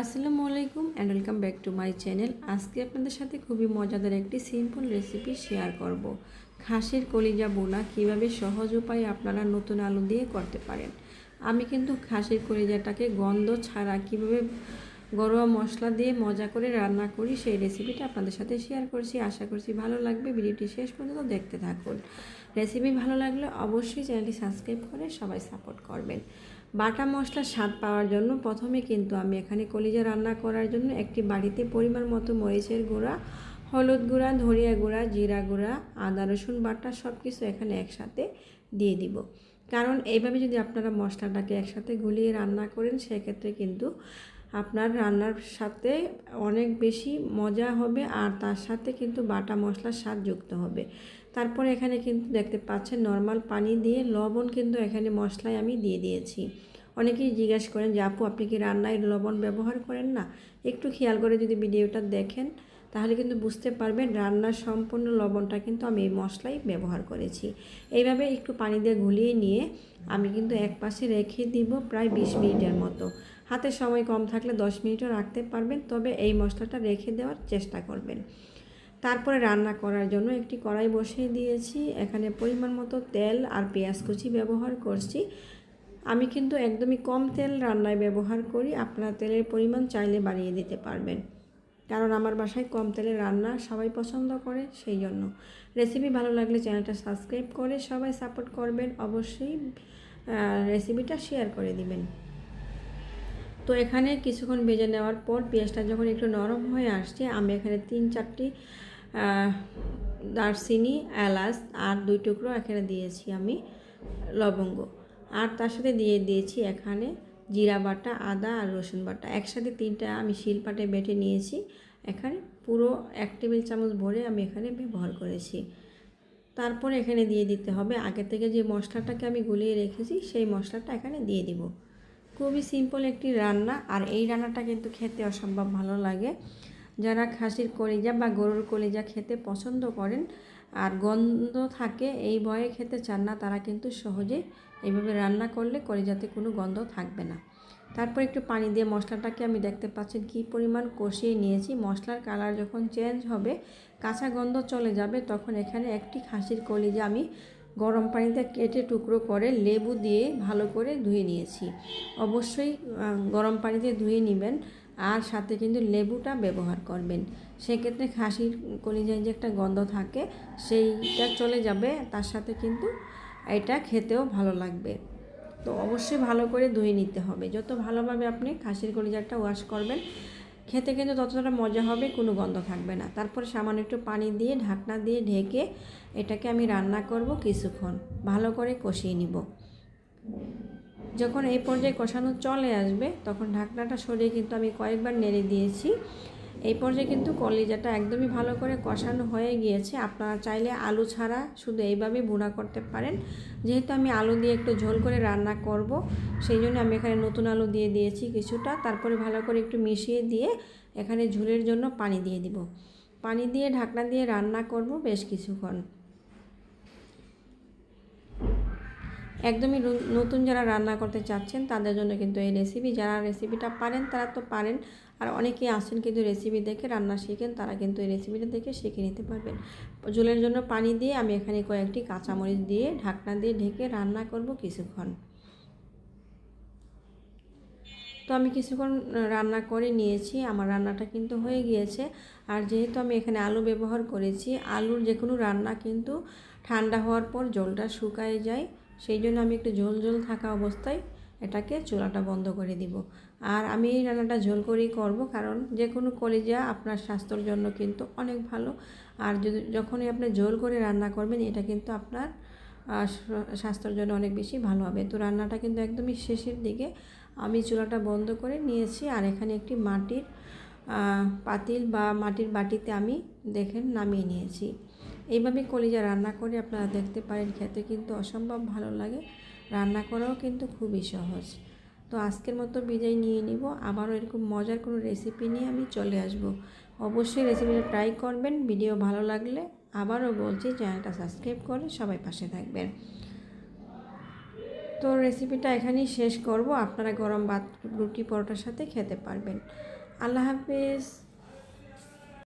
আসসালামু আলাইকুম and welcome back to my channel আজকে আপনাদের সাথে খুবই মজাদার একটি সিম্পল রেসিপি শেয়ার করব। খাসির কলিজা বোনা কীভাবে সহজ উপায়ে আপনারা নতুন আলু দিয়ে করতে পারেন। আমি কিন্তু খাসির কলিজাটাকে গন্ধ ছাড়া কীভাবে গরুয়া মশলা দিয়ে মজা করে রান্না করি সেই রেসিপিটা আপনাদের সাথে শেয়ার করছি। আশা করছি ভালো লাগবে। ভিডিওটি শেষ পর্যন্ত দেখতে থাকুন। রেসিপি ভালো লাগলে অবশ্যই চ্যানেলটি সাবস্ক্রাইব করে সবাই সাপোর্ট করবেন। বাটা মশলার স্বাদ পাওয়ার জন্য প্রথমে কিন্তু আমি এখানে কলিজা রান্না করার জন্য একটি বাড়িতে পরিমাণ মতো মরিচের গুঁড়া, হলুদ গুঁড়া ধরিয়া গুঁড়া, জিরা গুঁড়া, আদা, রসুন বাটা সব কিছু এখানে একসাথে দিয়ে দিব। কারণ এইভাবে যদি আপনারা মশলাটাকে একসাথে গুলিয়ে রান্না করেন, সেক্ষেত্রে কিন্তু আপনার রান্নার সাথে অনেক বেশি মজা হবে আর তার সাথে কিন্তু বাটা মশলার স্বাদ যুক্ত হবে। তারপর এখানে কিন্তু দেখতে পাচ্ছেন নর্মাল পানি দিয়ে লবণ কিন্তু এখানে মশলায় আমি দিয়ে দিয়েছি। অনেকেই জিজ্ঞাসা করেন যে, আপু, আপনি কি রান্নায় লবণ ব্যবহার করেন না? একটু খেয়াল করে যদি ভিডিওটা দেখেন, তাহলে কিন্তু বুঝতে পারবেন রান্নার সম্পূর্ণ লবণটা কিন্তু আমি এই মশলাই ব্যবহার করেছি। এইভাবে একটু পানি দিয়ে গুলিয়ে নিয়ে আমি কিন্তু এক পাশে রেখে দিব প্রায় বিশ মিনিটের মতো। হাতে সময় কম থাকলে দশ মিনিটও রাখতে পারবেন, তবে এই মশলাটা রেখে দেওয়ার চেষ্টা করবেন। তারপরে রান্না করার জন্য একটি কড়াই বসিয়ে দিয়েছি। এখানে পরিমাণ মতো তেল আর পেঁয়াজ কুচি ব্যবহার করছি। আমি কিন্তু একদমই কম তেল রান্নায় ব্যবহার করি, আপনার তেলের পরিমাণ চাইলে বাড়িয়ে দিতে পারবেন। কারণ আমার বাসায় কম তেলে রান্না সবাই পছন্দ করে, সেই জন্য। রেসিপি ভালো লাগলে চ্যানেলটা সাবস্ক্রাইব করে সবাই সাপোর্ট করবেন। অবশ্যই রেসিপিটা শেয়ার করে দিবেন। তো এখানে কিছুক্ষণ ভেজে নেওয়ার পর পেঁয়াজটা যখন একটু নরম হয়ে আসছে, আমি এখানে তিন চারটি দারচিনি, এলাচ আর দুই টুকরো এখানে দিয়েছি আমি লবঙ্গ। আর তার সাথে দিয়ে দিয়েছি এখানে জিরা বাটা, আদা আর রসুন বাটা। একসাথে তিনটা আমি শিলপাটে বেটে নিয়েছি। এখানে পুরো এক টেবিল চামচ ভরে আমি এখানে ব্যবহার করেছি। তারপর এখানে দিয়ে দিতে হবে, আগে থেকে যে মশলাটাকে আমি গুলিয়ে রেখেছি, সেই মশলাটা এখানে দিয়ে দিব। খুবই সিম্পল একটি রান্না, আর এই রান্নাটা কিন্তু খেতে অসম্ভব ভালো লাগে। যারা খাসির কলিজা বা গরুর কলিজা খেতে পছন্দ করেন, আর গন্ধ থাকে এই ভয়ে খেতে চান না, তারা কিন্তু সহজে এইভাবে রান্না করলে কলিজাতে কোনো গন্ধ থাকবে না। তারপর একটু পানি দিয়ে মশলাটাকে আমি দেখতে পাচ্ছেন কী পরিমাণ কষিয়ে নিয়েছি। মশলার কালার যখন চেঞ্জ হবে, কাঁচা গন্ধ চলে যাবে, তখন এখানে একটি খাসির কলিজা আমি গরম পানিতে কেটে টুকরো করে লেবু দিয়ে ভালো করে ধুয়ে নিয়েছি। অবশ্যই গরম পানিতে ধুয়ে নেবেন আর সাথে কিন্তু লেবুটা ব্যবহার করবেন। সেক্ষেত্রে খাসির কলিজায় যে একটা গন্ধ থাকে, সেইটা চলে যাবে, তার সাথে কিন্তু এটা খেতেও ভালো লাগবে। তো অবশ্যই ভালো করে ধুয়ে নিতে হবে। যত ভালোভাবে আপনি খাসির কলিজাটা ওয়াশ করবেন খেতে কিন্তু ততটা মজা হবে, কোনো গন্ধ থাকবে না। তারপরে সামান্য একটু পানি দিয়ে, ঢাকনা দিয়ে ঢেকে এটাকে আমি রান্না করব কিছুক্ষণ। ভালো করে কষিয়ে নিব। যখন এই পর্যায়ে কষানো চলে আসবে, তখন ঢাকনাটা সরিয়ে কিন্তু আমি কয়েকবার নেড়ে দিয়েছি। এই পর্যায়ে কিন্তু কলিজাটা একদমই ভালো করে কষানো হয়ে গিয়েছে। আপনারা চাইলে আলু ছাড়া শুধু এইভাবেই বুনা করতে পারেন। যেহেতু আমি আলু দিয়ে একটু ঝোল করে রান্না করব, সেই জন্য আমি এখানে নতুন আলু দিয়ে দিয়েছি কিছুটা। তারপরে ভালো করে একটু মিশিয়ে দিয়ে এখানে ঝোলের জন্য পানি দিয়ে দিব। পানি দিয়ে ঢাকনা দিয়ে রান্না করব বেশ কিছুক্ষণ। একদমই নতুন যারা রান্না করতে চাচ্ছেন, তাদের জন্য কিন্তু এই রেসিপি যারা রেসিপিটা পারেন, তারা তো পারেন। আর অনেকেই আসেন কিন্তু রেসিপি দেখে, রান্না শিখেন, তারা কিন্তু এই রেসিপিটা দেখে শিখে নিতে পারবেন। জলের জন্য পানি দিয়ে আমি এখানে কয়েকটি কাঁচামরিচ দিয়ে ঢাকনা দিয়ে ঢেকে রান্না করব কিছুক্ষণ। তো আমি কিছুক্ষণ রান্না করে নিয়েছি, আমার রান্নাটা কিন্তু হয়ে গিয়েছে। আর যেহেতু আমি এখানে আলু ব্যবহার করেছি, আলুর যে কোনো রান্না কিন্তু ঠান্ডা হওয়ার পর জলটা শুকায় যায়। সেই জন্য আমি একটু ঝোল ঝোল থাকা অবস্থায় এটাকে চুলাটা বন্ধ করে দিব। আর আমি এই রান্নাটা ঝোল করেই করব, কারণ যে কোনো কলিজা আপনার স্বাস্থ্যর জন্য কিন্তু অনেক ভালো। আর যদি যখনই আপনি ঝোল করে রান্না করবেন, এটা কিন্তু আপনার স্বাস্থ্যের জন্য অনেক বেশি ভালো হবে। তো রান্নাটা কিন্তু একদমই শেষের দিকে আমি চুলাটা বন্ধ করে নিয়েছি, আর এখানে একটি মাটির পাতিল বা মাটির বাটিতে আমি দেখেন নামিয়ে নিয়েছি। এইভাবে কলিজা রান্না করে আপনারা দেখতে পারেন, খেতে কিন্তু অসম্ভব ভালো লাগে। রান্না করাও কিন্তু খুবই সহজ। তো আজকের মতো বিদায় নিয়ে নিব। আবারও এরকম মজার কোনো রেসিপি নিয়ে আমি চলে আসব। অবশ্যই রেসিপিটা ট্রাই করবেন ভিডিও ভালো লাগলে আবারও বলছি চ্যানেলটা সাবস্ক্রাইব করে সবাই পাশে থাকবেন। তো রেসিপিটা এখানেই শেষ করব। আপনারা গরম ভাত, রুটি, পরোটার সাথে খেতে পারবেন। আল্লাহ হাফিজ।